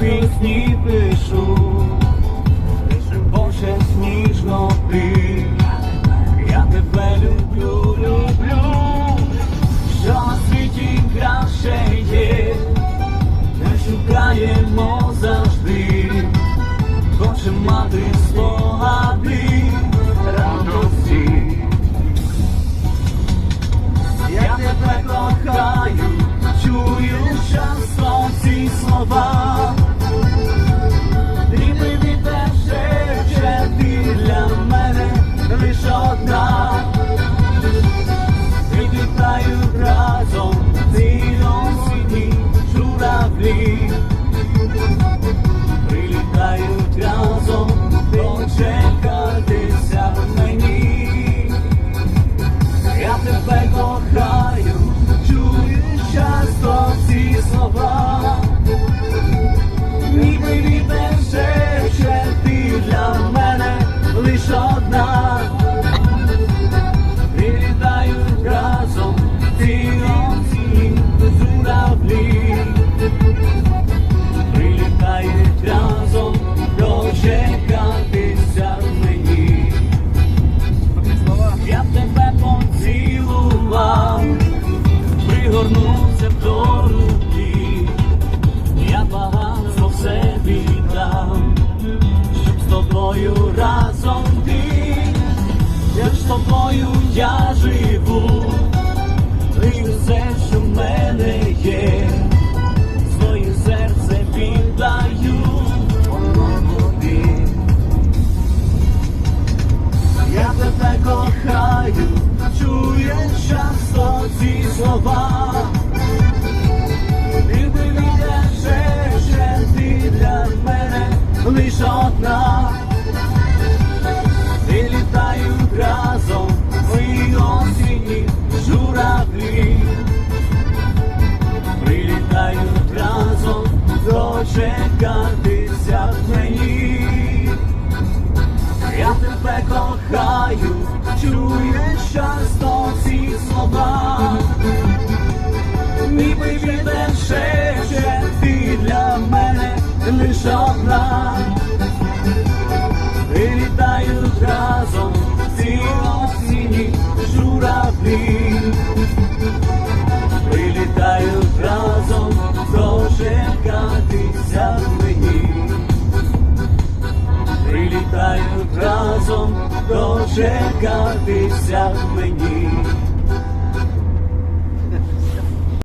пісні пишу, Боже, сніжно ти, я тебе люблю, люблю, що на світі краще є, не шукаємо завжди, хоче мати слово. strength. Я живу, і все, що в мене є, своє серце віддаю тобі. Я тебе кохаю, чуєш часто ці слова. Ти вийдеш, ще ти для мене лиш одна. Кохаю, чуєш часто ці слова. Ніби вітер шепче, ти для мене лиш одна. Дочекатися мені.